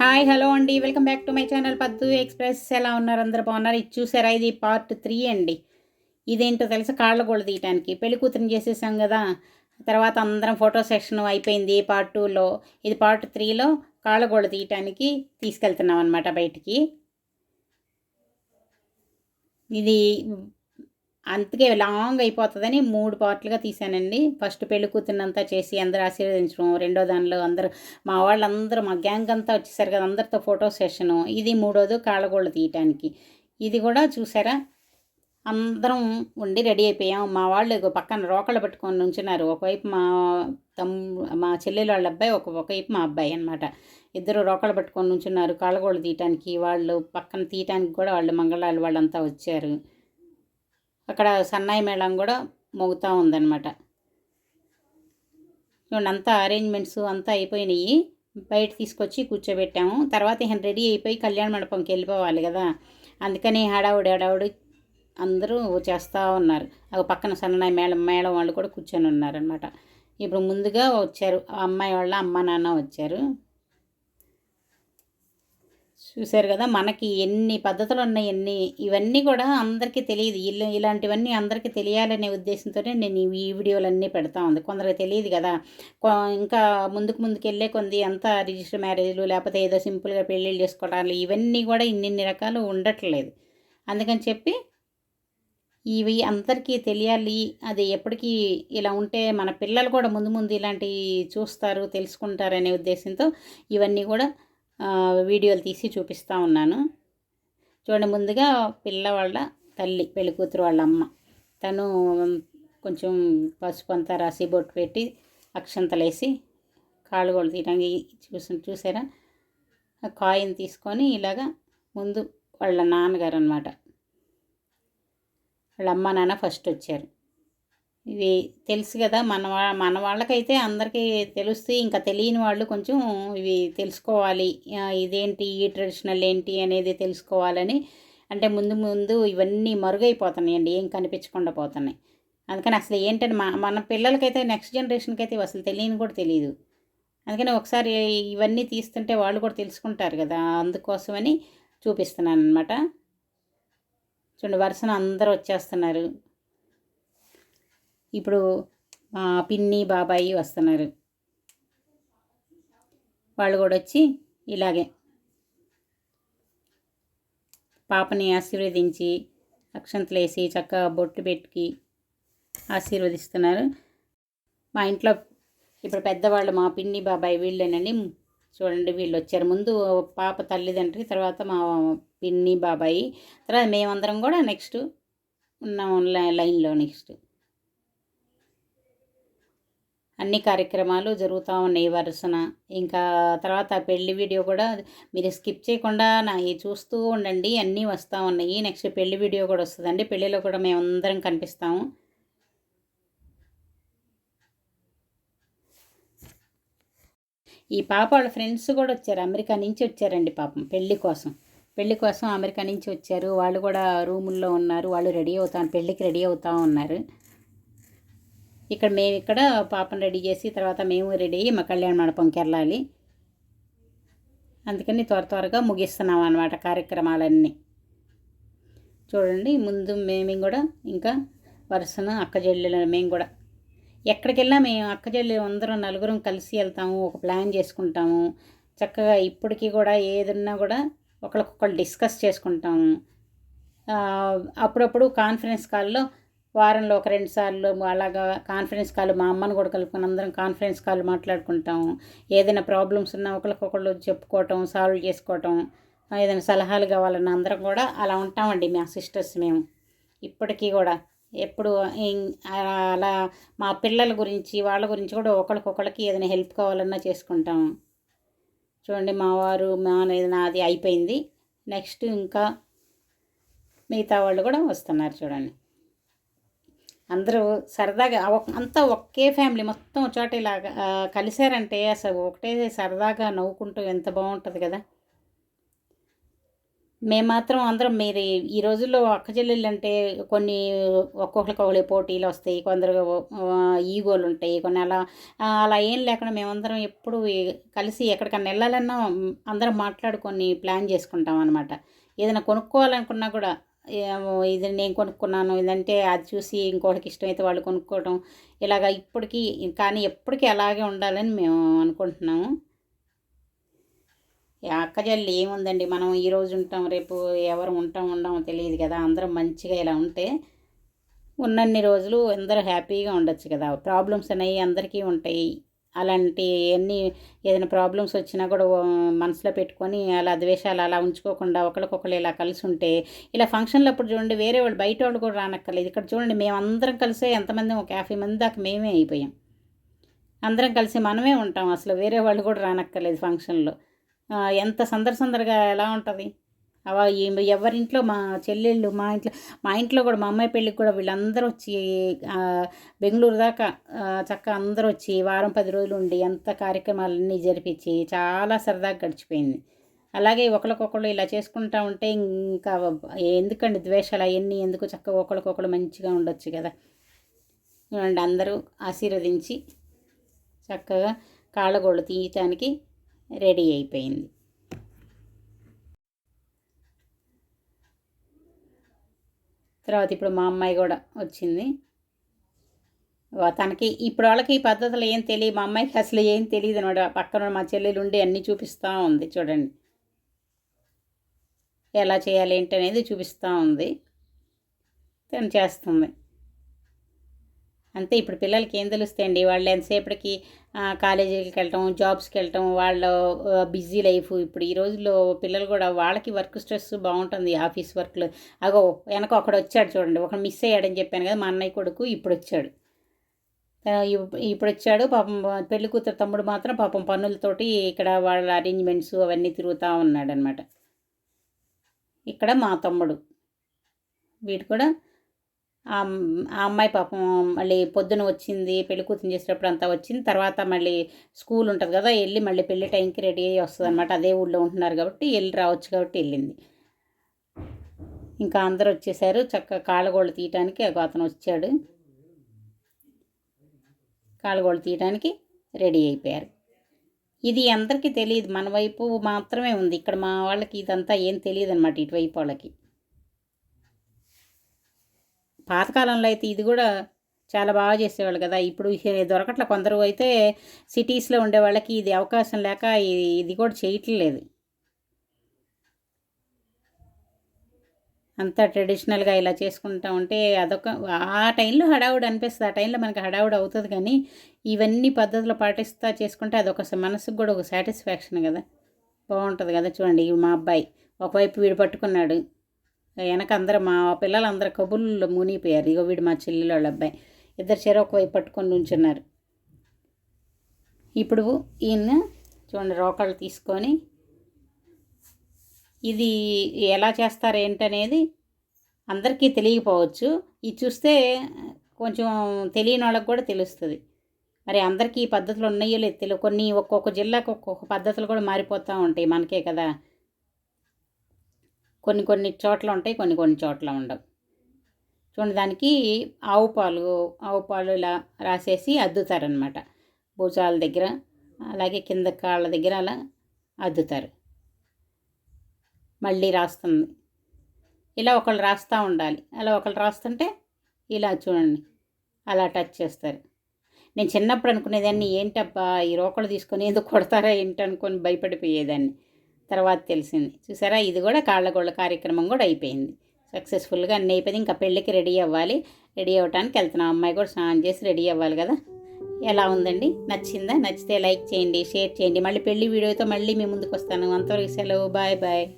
Hi hello అండి. Welcome back to my channel Paddu express. ఎలా ఉన్నారు? అందరు బాగున్నారు? ఇది చూసారా? ఇది పార్ట్ త్రీ అండి. ఇదేంటో తెలుసా? కాళ్ళ తీయటానికి. పెళ్ళి కూతురిని చేసేసాం కదా. తర్వాత అందరం ఫోటో సెక్షన్ అయిపోయింది పార్ట్ టూలో. ఇది పార్ట్ త్రీలో కాళ్ళ తీయటానికి తీసుకెళ్తున్నాం అనమాట బయటికి. ఇది అందుకే లాంగ్ అయిపోతుందని మూడు పార్ట్లుగా తీసానండి. ఫస్ట్ పెళ్ళి కూతురునంతా చేసి అందరూ ఆశీర్వదించడం రెండో దానిలో అందరూ మా వాళ్ళందరూ మా గ్యాంగ్ అంతా వచ్చేసారు కదా అందరితో ఫోటో సెషను. ఇది మూడోది కాళ్ళగోళ్ళు తీయటానికి. ఇది కూడా చూసారా? అందరం ఉండి రెడీ అయిపోయాం. మా వాళ్ళు పక్కన రోకళ్ళు పెట్టుకొని నుంచున్నారు. ఒకవైపు మా తమ్ మా చెల్లెలు వాళ్ళ అబ్బాయి ఒక ఒకవైపు మా అబ్బాయి అనమాట ఇద్దరు రోకళ్ళు పెట్టుకొని నుంచున్నారు కాళ్ళగోళ్ళు తీయటానికి. వాళ్ళు పక్కన తీయటానికి కూడా వాళ్ళు మంగళాలు వాళ్ళంతా వచ్చారు. అక్కడ సన్నాయి మేళం కూడా మోగుతూ ఉందన్నమాట. చూడండి అంతా అరేంజ్మెంట్స్ అంతా అయిపోయినాయి. బయట తీసుకొచ్చి కూర్చోబెట్టాము. తర్వాత ఇక రెడీ అయిపోయి కళ్యాణ మండపంకి వెళ్ళిపోవాలి కదా. అందుకని హడావుడి హడావుడి అందరూ చేస్తూ ఉన్నారు. ఆ పక్కన సన్నాయి మేళం మేళం వాళ్ళు కూడా కూర్చొని ఉన్నారనమాట ఇప్పుడు ముందుగా వచ్చారు. ఆ అమ్మాయి వాళ్ళ అమ్మ నాన్న వచ్చారు. చూశారు కదా మనకి ఎన్ని పద్ధతులు ఉన్నాయి ఎన్ని ఇవన్నీ కూడా అందరికీ తెలియదు. ఇల్లు ఇలాంటివన్నీ అందరికీ తెలియాలనే ఉద్దేశంతోనే నేను ఈ వీడియోలన్నీ పెడతా ఉంది. కొందరికి తెలియదు కదా ఇంకా ముందుకు ముందుకు వెళ్ళే కొంది అంతా రిజిస్టర్ మ్యారేజ్లు లేకపోతే ఏదో సింపుల్గా పెళ్ళిళ్ళు చేసుకోవడాలు ఇవన్నీ కూడా ఇన్నిన్ని రకాలు ఉండట్లేదు. అందుకని చెప్పి ఇవి అందరికీ తెలియాలి. అది ఎప్పటికీ ఇలా ఉంటే మన పిల్లలు కూడా ముందు ముందు ఇలాంటివి చూస్తారు తెలుసుకుంటారు అనే ఉద్దేశంతో ఇవన్నీ కూడా వీడియోలు తీసి చూపిస్తూ ఉన్నాను. చూడండి ముందుగా పిల్లవాళ్ళ తల్లి పెళ్ళి కూతురు వాళ్ళ అమ్మ. తను కొంచెం పసుపు అంతా రాసి బొట్టు పెట్టి అక్షంతలేసి కాళ్ళు కూడా తీయడానికి చూసి చూసారా? కాయిన్ తీసుకొని ఇలాగా ముందు వాళ్ళ నాన్నగారు అనమాట వాళ్ళ అమ్మ నాన్న ఫస్ట్ వచ్చారు. ఇవి తెలుసు కదా మన వా మన వాళ్ళకైతే అందరికీ తెలుస్తాయి ఇంకా తెలియని వాళ్ళు కొంచెం ఇవి తెలుసుకోవాలి. ఇదేంటి ఈ ట్రెడిషనల్ ఏంటి అనేది తెలుసుకోవాలని. అంటే ముందు ముందు ఇవన్నీ మరుగైపోతున్నాయండి ఏం కనిపించకుండా పోతున్నాయి. అందుకని అసలు ఏంటంటే మన మన పిల్లలకైతే నెక్స్ట్ జనరేషన్కి అయితే అసలు తెలియని కూడా తెలియదు అందుకని ఒకసారి ఇవన్నీ తీస్తుంటే వాళ్ళు కూడా తెలుసుకుంటారు కదా అందుకోసమని చూపిస్తున్నాను అనమాట చూడండి వరుసన అందరూ వచ్చేస్తున్నారు. ఇప్పుడు మా పిన్ని బాబాయి వస్తున్నారు. వాళ్ళు కూడా వచ్చి ఇలాగే పాపని ఆశీర్వదించి అక్షంతలు వేసి చక్కగా బొట్టు పెట్టి ఆశీర్వదిస్తున్నారు. మా ఇంట్లో ఇప్పుడు పెద్దవాళ్ళు మా పిన్ని బాబాయ్ వీళ్ళేనండి. చూడండి వీళ్ళు వచ్చారు. ముందు పాప తల్లిదండ్రి తర్వాత మా పిన్ని బాబాయి. తర్వాత మేమందరం కూడా నెక్స్ట్ ఉన్నాం లైన్లో నెక్స్ట్. అన్ని కార్యక్రమాలు జరుగుతూ ఉన్నాయి వరుసన. ఇంకా తర్వాత పెళ్ళి వీడియో కూడా మీరు స్కిప్ చేయకుండా నా చూస్తూ ఉండండి. అన్నీ వస్తూ ఉన్నాయి. నెక్స్ట్ పెళ్ళి వీడియో కూడా వస్తుందండి. పెళ్ళిలో కూడా మేము అందరం కనిపిస్తాము. ఈ పాప వాళ్ళ ఫ్రెండ్స్ కూడా వచ్చారు. అమెరికా నుంచి వచ్చారండి పాపం పెళ్ళి కోసం. పెళ్ళి కోసం అమెరికా నుంచి వచ్చారు. వాళ్ళు కూడా రూముల్లో ఉన్నారు. వాళ్ళు రెడీ అవుతా పెళ్ళికి రెడీ అవుతూ ఉన్నారు. ఇక్కడ మేము ఇక్కడ పాపను రెడీ చేసి తర్వాత మేము రెడీ అయ్యి మా కళ్యాణ మండపంకి వెళ్ళాలి అందుకని త్వర త్వరగా ముగిస్తున్నాం అనమాట కార్యక్రమాలన్నీ. చూడండి ముందు మేము కూడా ఇంకా వరుసన అక్క చెల్లెలు మేము కూడా. ఎక్కడికి వెళ్ళినా మేము అక్క చెల్లెలు అందరం నలుగురం కలిసి వెళ్తాము ఒక ప్లాన్ చేసుకుంటాము. చక్కగా ఇప్పటికీ కూడా ఏదన్నా కూడా ఒకరికొకరు డిస్కస్ చేసుకుంటాము. అప్పుడప్పుడు కాన్ఫరెన్స్ కాల్లో వారంలో ఒక రెండు సార్లు అలాగా కాన్ఫరెన్స్ కాల్ మా అమ్మని కూడా కలుపుకొని అందరం కాన్ఫరెన్స్ కాల్ మాట్లాడుకుంటాము ఏదైనా ప్రాబ్లమ్స్ ఉన్నా ఒకరికొకళ్ళు చెప్పుకోవటం సాల్వ్ చేసుకోవటం ఏదైనా సలహాలు కావాలన్నా అందరం కూడా అలా ఉంటామండి మా సిస్టర్స్ మేము. ఇప్పటికీ కూడా ఎప్పుడు అలా మా పిల్లల గురించి వాళ్ళ గురించి కూడా ఒకరికొకరికి ఏదైనా హెల్ప్ కావాలన్నా చేసుకుంటాం. చూడండి మా వారు మా నాది అయిపోయింది. నెక్స్ట్ ఇంకా మిగతా వాళ్ళు కూడా వస్తున్నారు చూడండి. అందరూ సరదాగా అంతా ఒకే ఫ్యామిలీ మొత్తం చోట ఇలాగా కలిశారంటే అసలు ఒకటే సరదాగా నవ్వుకుంటూ ఎంత బాగుంటుంది కదా. మేము మాత్రం అందరం మీరు ఈ రోజుల్లో అక్క చెల్లెళ్ళు అంటే కొన్ని ఒక్కొక్కరికి ఒకరి పోటీలు వస్తాయి కొందరు ఈగోలు ఉంటాయి కొన్ని అలా అలా ఏం లేకుండా మేమందరం ఎప్పుడు కలిసి ఎక్కడికన్నా వెళ్ళాలన్నా అందరం మాట్లాడుకొని ప్లాన్ చేసుకుంటాం అనమాట ఏదైనా కొనుక్కోవాలనుకున్నా కూడా ఇది నేను కొనుక్కున్నాను? ఇదంటే అది చూసి ఇంకోటికి ఇష్టమైతే వాళ్ళు కొనుక్కోవడం ఇలాగ ఇప్పటికీ కానీ ఎప్పటికీ అలాగే ఉండాలని మేము అనుకుంటున్నాము. ఈ అక్కజల్లి ఏముందండి? మనం ఈ రోజు ఉంటాం రేపు ఎవరు ఉంటాం ఉండమో తెలియదు కదా. అందరం మంచిగా ఇలా ఉంటే ఉన్నన్ని రోజులు అందరూ హ్యాపీగా ఉండొచ్చు కదా. ప్రాబ్లమ్స్ అనేవి అందరికీ ఉంటాయి. అలాంటి అన్ని ఏదైనా ప్రాబ్లమ్స్ వచ్చినా కూడా మనసులో పెట్టుకొని అలా ద్వేషాలు అలా ఉంచుకోకుండా ఒకరికొకరు ఇలా కలిసి ఉంటే ఇలా ఫంక్షన్లు అప్పుడు చూడండి వేరే వాళ్ళు బయట వాళ్ళు కూడా రానక్కర్లేదు. ఇక్కడ చూడండి మేము అందరం కలిసే ఎంతమంది ఒక యాభై మంది దాకా మేమే అయిపోయాం. అందరం కలిసి మనమే ఉంటాం. అసలు వేరే వాళ్ళు కూడా రానక్కర్లేదు ఫంక్షన్లో. ఎంత సందడి సందడిగా ఎలా ఉంటుంది? ఎవరింట్లో మా చెల్లెళ్ళు మా ఇంట్లో మా ఇంట్లో కూడా మా అమ్మాయి పెళ్ళికి కూడా వీళ్ళందరూ వచ్చి బెంగళూరు దాకా చక్క చక్కగా అందరూ వచ్చి వారం పది రోజులు ఉండి అంత కార్యక్రమాలన్నీ జరిపించి చాలా సరదాగా గడిచిపోయింది. అలాగే ఒకరికొకళ్ళు ఇలా చేసుకుంటా ఉంటే ఇంకా ఎందుకండి ద్వేషాలు అవన్నీ? ఎందుకు చక్కగా ఒకరికొకళ్ళు మంచిగా ఉండొచ్చు కదా? చూడండి అందరూ ఆశీర్వదించి చక్కగా కాళ్ళగోళ్ళు తీయటానికి రెడీ అయిపోయింది. తర్వాత ఇప్పుడు మా అమ్మాయి కూడా వచ్చింది. తనకి ఇప్పుడు వాళ్ళకి ఈ పద్ధతులు ఏం తెలియదు మా అమ్మాయికి అసలు ఏం తెలియదు అనమాట. పక్కన మా చెల్లెలు ఉండి అన్నీ చూపిస్తూ ఉంది చూడండి. ఎలా చేయాలి ఏంటి అనేది చూపిస్తూ ఉంది. తను చేస్తుంది. అంతే ఇప్పుడు పిల్లలకి ఏం తెలుస్తాయండి? వాళ్ళు ఎంతసేపటికి కాలేజీకి వెళ్ళటం జాబ్స్కి వెళ్ళటం వాళ్ళ బిజీ లైఫ్. ఇప్పుడు ఈ రోజుల్లో పిల్లలు కూడా వాళ్ళకి వర్క్ స్ట్రెస్ బాగుంటుంది ఆఫీస్ వర్క్లు. అగో వెనక ఒకడు వచ్చాడు చూడండి. ఒకడు మిస్ అయ్యాడని చెప్పాను కదా మా అన్నయ్య కొడుకు ఇప్పుడు వచ్చాడు ఇప్పుడు వచ్చాడు పాపం పెళ్ళి కూతురు తమ్ముడు మాత్రం పాపం పనులతోటి ఇక్కడ వాళ్ళ అరేంజ్మెంట్స్ అవన్నీ తిరుగుతూ ఉన్నాడనమాట ఇక్కడ మా తమ్ముడు. వీడు కూడా ఆ అమ్మాయి పాపం మళ్ళీ పొద్దున వచ్చింది పెళ్ళి కూతురు చేసేటప్పుడు అంతా వచ్చింది తర్వాత మళ్ళీ స్కూల్ ఉంటుంది కదా వెళ్ళి మళ్ళీ పెళ్ళి టైంకి రెడీ అయ్యి వస్తుంది అనమాట అదే ఊళ్ళో ఉంటున్నారు కాబట్టి వెళ్ళి రావచ్చు కాబట్టి వెళ్ళింది. ఇంకా అందరు వచ్చేసారు. చక్కగా కాళ్ళగోళ్ళు తీయటానికి ఒక అతను వచ్చాడు. కాళ్ళగోళ్ళు తీయటానికి రెడీ అయిపోయారు. ఇది అందరికీ తెలియదు. మన వైపు మాత్రమే ఉంది. ఇక్కడ మా వాళ్ళకి ఇదంతా ఏం తెలియదు అనమాట ఇటువైపు వాళ్ళకి. పాతకాలంలో అయితే ఇది కూడా చాలా బాగా చేసేవాళ్ళు కదా. ఇప్పుడు దొరకట్ల కొందరు అయితే సిటీస్లో ఉండే వాళ్ళకి ఇది అవకాశం లేక ఇది కూడా చేయట్లేదు. అంతా ట్రెడిషనల్గా ఇలా చేసుకుంటా ఉంటే అదొక ఆ టైంలో హడావుడు అనిపిస్తుంది. ఆ టైంలో మనకి హడావుడి అవుతుంది కానీ ఇవన్నీ పద్ధతులు పాటిస్తా చేసుకుంటే అదొక మనసుకు కూడా ఒక సాటిస్ఫాక్షన్ కదా. బాగుంటుంది కదా చూడండి. మా అబ్బాయి ఒకవైపు వీడు పట్టుకున్నాడు. వెనక అందరూ మా పిల్లలు అందరూ కబుర్లో మునిగిపోయారు. ఇగో వీడు మా చెల్లెలు వాళ్ళ అబ్బాయి. ఇద్దరు చెర ఒకవైపు పట్టుకొని నుంచున్నారు. ఇప్పుడు ఈయన చూడండి రోకళ్ళు తీసుకొని ఇది ఎలా చేస్తారు ఏంటనేది అందరికీ తెలియకపోవచ్చు. ఇది చూస్తే కొంచెం తెలియని వాళ్ళకి కూడా తెలుస్తుంది. మరి అందరికీ ఈ పద్ధతులు ఉన్నాయో లేదు తెలియ కొన్ని ఒక్కొక్క జిల్లాకు ఒక్కొక్క పద్ధతులు కూడా మారిపోతూ ఉంటాయి మనకే కదా. కొన్ని కొన్ని చోట్ల ఉంటాయి కొన్ని కొన్ని చోట్ల ఉండవు. చూడండి దానికి ఆవు పాలు ఆవు పాలు ఇలా రాసేసి అద్దుతారనమాట భుజాల దగ్గర అలాగే కింద కాళ్ళ దగ్గర అలా అద్దుతారు. మళ్ళీ రాస్తుంది. ఇలా ఒకళ్ళు రాస్తూ ఉండాలి. అలా ఒకళ్ళు రాస్తుంటే ఇలా చూడండి అలా టచ్ చేస్తారు. నేను చిన్నప్పుడు అనుకునేదాన్ని ఏంటబ్బా ఈ రోకలు తీసుకొని ఎందుకు కొడతారా ఏంటనుకొని భయపడిపోయేదాన్ని. తర్వాత తెలిసింది. చూసారా? ఇది కూడా కాళ్ళగోళ్ళ కార్యక్రమం కూడా అయిపోయింది. సక్సెస్ఫుల్గా అన్నీ అయిపోయింది. ఇంకా పెళ్ళికి రెడీ అవ్వాలి. రెడీ అవ్వడానికి వెళ్తున్నాం. అమ్మాయి కూడా స్నానం చేసి రెడీ అవ్వాలి కదా? ఎలా ఉందండి? నచ్చిందా? నచ్చితే లైక్ చేయండి షేర్ చేయండి. మళ్ళీ పెళ్ళి వీడియోతో మళ్ళీ మీ ముందుకు వస్తాను అంతవరకు సెలవు. Bye bye.